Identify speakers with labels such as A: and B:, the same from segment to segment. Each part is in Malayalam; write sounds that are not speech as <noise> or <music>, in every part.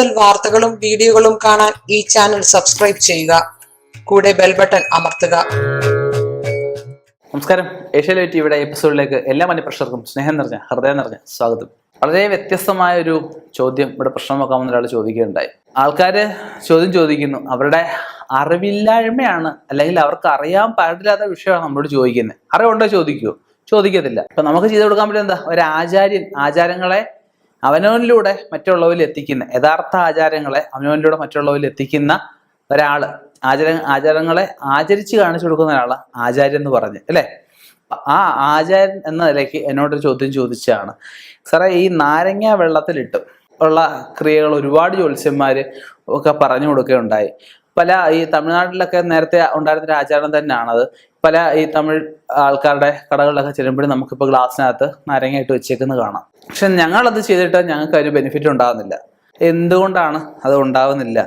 A: കൂടുതൽ വാർത്തകളും വീഡിയോകളും കാണാൻ ഈ ചാനൽ സബ്സ്ക്രൈബ് ചെയ്യുക. കൂടെ ബെൽ ബട്ടൺ അമർത്തുക.
B: നമസ്കാരം. ഏഷ്യ ടിവിയുടെ എപ്പിസോഡിലേക്ക് എല്ലാ മനുഷ്യർക്കും സ്നേഹം നിറഞ്ഞ ഹൃദയം നിറഞ്ഞ സ്വാഗതം. വളരെ വ്യത്യസ്തമായ ഒരു ചോദ്യം ഇവിടെ പ്രശ്നം വെക്കാമെന്ന് ഒരാൾ ചോദിക്കുകയുണ്ടായി. ആൾക്കാര് ചോദ്യം ചോദിക്കുന്നു. അവരുടെ അറിവില്ലായ്മയാണ് അല്ലെങ്കിൽ അവർക്ക് അറിയാൻ പാടില്ലാത്ത വിഷയമാണ് നമ്മളോട് ചോദിക്കുന്നത്. അറിവുണ്ടോ ചോദിക്കുമോ ചോദിക്കത്തില്ല. അപ്പൊ നമുക്ക് ചെയ്തു കൊടുക്കാൻ പറ്റും എന്താ? ഒരു ആചാര്യൻ ആചാരങ്ങളെ അവനവനിലൂടെ മറ്റുള്ളവരിൽ എത്തിക്കുന്ന യഥാർത്ഥ ആചാരങ്ങളെ അവനവനിലൂടെ മറ്റുള്ളവരിൽ എത്തിക്കുന്ന ഒരാൾ ആചാര ആചാരങ്ങളെ ആചരിച്ച് കാണിച്ചു കൊടുക്കുന്ന ഒരാൾ ആചാര്യൻ എന്ന് പറഞ്ഞ് അല്ലേ? ആ ആചാര്യൻ എന്ന നിലയ്ക്ക് എന്നോടൊരു ചോദ്യം ചോദിച്ചാണ്. സാറേ ഈ നാരങ്ങ വെള്ളത്തിലിട്ട് ഉള്ള ക്രിയകൾ ഒരുപാട് ജ്യോത്സ്യന്മാര് ഒക്കെ പറഞ്ഞു കൊടുക്കുകയുണ്ടായി. പല ഈ തമിഴ്നാട്ടിലൊക്കെ നേരത്തെ ഉണ്ടായിരുന്ന ഒരു ആചാരം തന്നെയാണത്. പല ഈ തമിഴ് ആൾക്കാരുടെ കടകളിലൊക്കെ ചെല്ലുമ്പോഴും നമുക്കിപ്പോൾ ഗ്ലാസ്സിനകത്ത് നാരങ്ങയായിട്ട് വെച്ചേക്കുന്നത് കാണാം. പക്ഷെ ഞങ്ങളത് ചെയ്തിട്ട് ഞങ്ങൾക്ക് അതിന് ബെനിഫിറ്റ് ഉണ്ടാകുന്നില്ല. എന്തുകൊണ്ടാണ് അത് ഉണ്ടാകുന്നില്ല?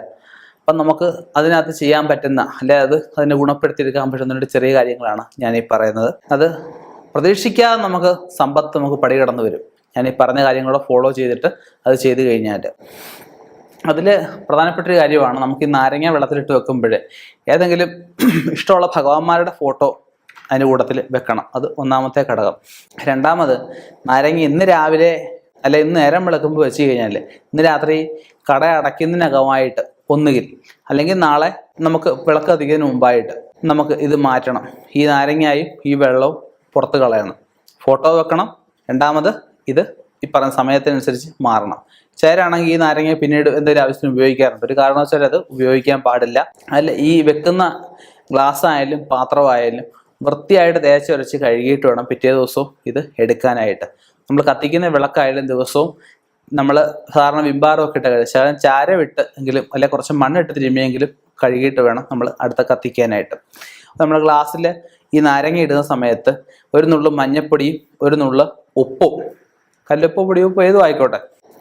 B: അപ്പം നമുക്ക് അതിനകത്ത് ചെയ്യാൻ പറ്റുന്ന അല്ലെ അത് അതിനെ ഗുണപ്പെടുത്തിയെടുക്കാൻ പറ്റുന്ന ചെറിയ കാര്യങ്ങളാണ് ഞാൻ ഈ പറയുന്നത്. അത് പ്രതീക്ഷിക്കാതെ നമുക്ക് സമ്പത്ത് നമുക്ക് പടികടന്നു വരും. ഞാൻ ഈ പറഞ്ഞ കാര്യങ്ങളോ ഫോളോ ചെയ്തിട്ട് അത് ചെയ്തു കഴിഞ്ഞാൽ അതിൽ പ്രധാനപ്പെട്ട ഒരു കാര്യമാണ് നമുക്ക് ഈ നാരങ്ങ വെള്ളത്തിലിട്ട് വെക്കുമ്പോൾ ഏതെങ്കിലും <clears throat> ഇഷ്ടമുള്ള ഭഗവാന്മാരുടെ ഫോട്ടോ അതിന്റെ കൂട്ടത്തിൽ വെക്കണം. അത് ഒന്നാമത്തെ ഘടകം. രണ്ടാമത് നാരങ്ങ ഇന്ന് രാവിലെ അല്ല ഇന്ന് നേരം വിളക്കുമ്പോൾ വെച്ച് കഴിഞ്ഞാൽ ഇന്ന് രാത്രി കട അടയ്ക്കുന്നതിനകമായിട്ട് ഒന്നുകിൽ അല്ലെങ്കിൽ നാളെ നമുക്ക് വിളക്ക് അധികത്തിന് മുമ്പായിട്ട് നമുക്ക് ഇത് മാറ്റണം. ഈ നാരങ്ങയും ഈ വെള്ളവും പുറത്ത് കളയണം. ഫോട്ടോ വെക്കണം. രണ്ടാമത് ഇത് ഈ പറഞ്ഞ സമയത്തിനനുസരിച്ച് മാറണം. ചേരാണെങ്കിൽ ഈ നാരങ്ങ പിന്നീട് എന്തെങ്കിലും ആവശ്യത്തിന് ഉപയോഗിക്കാറുണ്ട്. ഒരു കാരണവശാലും അത് ഉപയോഗിക്കാൻ പാടില്ല. അല്ല ഈ വെക്കുന്ന ഗ്ലാസ് ആയാലും പാത്രമായാലും വൃത്തിയായിട്ട് തേച്ച് ഉരച്ച് കഴുകിയിട്ട് വേണം പിറ്റേ ദിവസവും ഇത് എടുക്കാനായിട്ട്. നമ്മൾ കത്തിക്കുന്ന വിളക്കായാലും ദിവസവും നമ്മൾ സാധാരണ വിമ്പാറമൊക്കെ ഇട്ട് കഴിച്ച് ശകലം ചാരമിട്ട് എങ്കിലും അല്ലെ കുറച്ച് മണ്ണിട്ട് തിരുമ്മിയെങ്കിലും കഴുകിയിട്ട് വേണം നമ്മൾ അടുത്ത കത്തിക്കാനായിട്ട്. നമ്മൾ ഗ്ലാസ്സിൽ ഈ നാരങ്ങ ഇടുന്ന സമയത്ത് ഒരു നുള്ളു മഞ്ഞപ്പൊടിയും ഒരു നുള്ളു ഉപ്പും കല്ലുപ്പ് പൊടിയോ ഉപ്പ് ഏതും ആയിക്കോട്ടെ.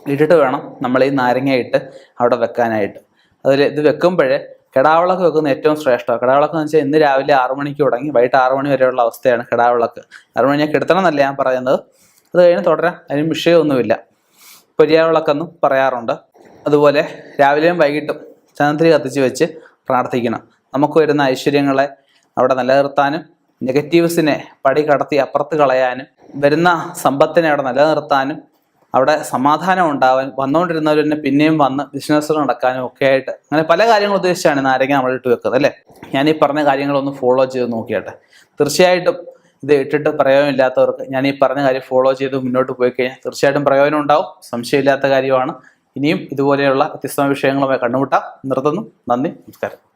B: ഇട്ടിട്ട് വേണം നമ്മൾ ഈ നാരങ്ങ ഇട്ട് അവിടെ വെക്കാനായിട്ട്. അതിൽ ഇത് വെക്കുമ്പോഴേ കിടാവിളക്ക് വെക്കുന്ന ഏറ്റവും ശ്രേഷ്ഠം കിടാവിളക്ക് എന്ന് വെച്ചാൽ ഇന്ന് രാവിലെ ആറു മണിക്ക് തുടങ്ങി വൈകിട്ട് ആറു മണി വരെയുള്ള അവസ്ഥയാണ് കിടാവിളക്ക് ആറു മണി ഞാൻ കിടത്തണം എന്നല്ല ഞാൻ പറയുന്നത്. അത് കഴിഞ്ഞ് തുടരാം അതിന് വിഷയമൊന്നുമില്ല. പൊരിയാവിളക്കെന്നും പറയാറുണ്ട്. അതുപോലെ രാവിലെയും വൈകിട്ടും ചന്ദ്രി കത്തിച്ച് വെച്ച് പ്രാർത്ഥിക്കണം. നമുക്ക് വരുന്ന ഐശ്വര്യങ്ങളെ അവിടെ നിലനിർത്താനും നെഗറ്റീവ്സിനെ പടി കടത്തി അപ്പുറത്ത് കളയാനും വരുന്ന സമ്പത്തിനെ അവിടെ നിലനിർത്താനും അവിടെ സമാധാനം ഉണ്ടാവാൻ വന്നുകൊണ്ടിരുന്നവർ തന്നെ പിന്നെയും വന്ന് ബിസിനസ് നടക്കാനും ഒക്കെ ആയിട്ട് അങ്ങനെ പല കാര്യങ്ങൾ ഉദ്ദേശിച്ചാണ് നാരങ്ങ നമ്മൾ ഇട്ട് വെക്കുന്നത് അല്ലേ? ഞാൻ ഈ പറഞ്ഞ കാര്യങ്ങളൊന്ന് ഫോളോ ചെയ്ത് നോക്കിയാട്ടെ. തീർച്ചയായിട്ടും ഇത് ഇട്ടിട്ട് പ്രയോജനമില്ലാത്തവർക്ക് ഞാൻ ഈ പറഞ്ഞ കാര്യം ഫോളോ ചെയ്ത് മുന്നോട്ട് പോയി കഴിഞ്ഞാൽ തീർച്ചയായിട്ടും പ്രയോജനം ഉണ്ടാവും. സംശയമില്ലാത്ത കാര്യമാണ്. ഇനിയും ഇതുപോലെയുള്ള വ്യത്യസ്തമായ വിഷയങ്ങളുമായി കണ്ടുമുട്ടാം. നിർത്തുന്നു. നന്ദി. നമസ്കാരം.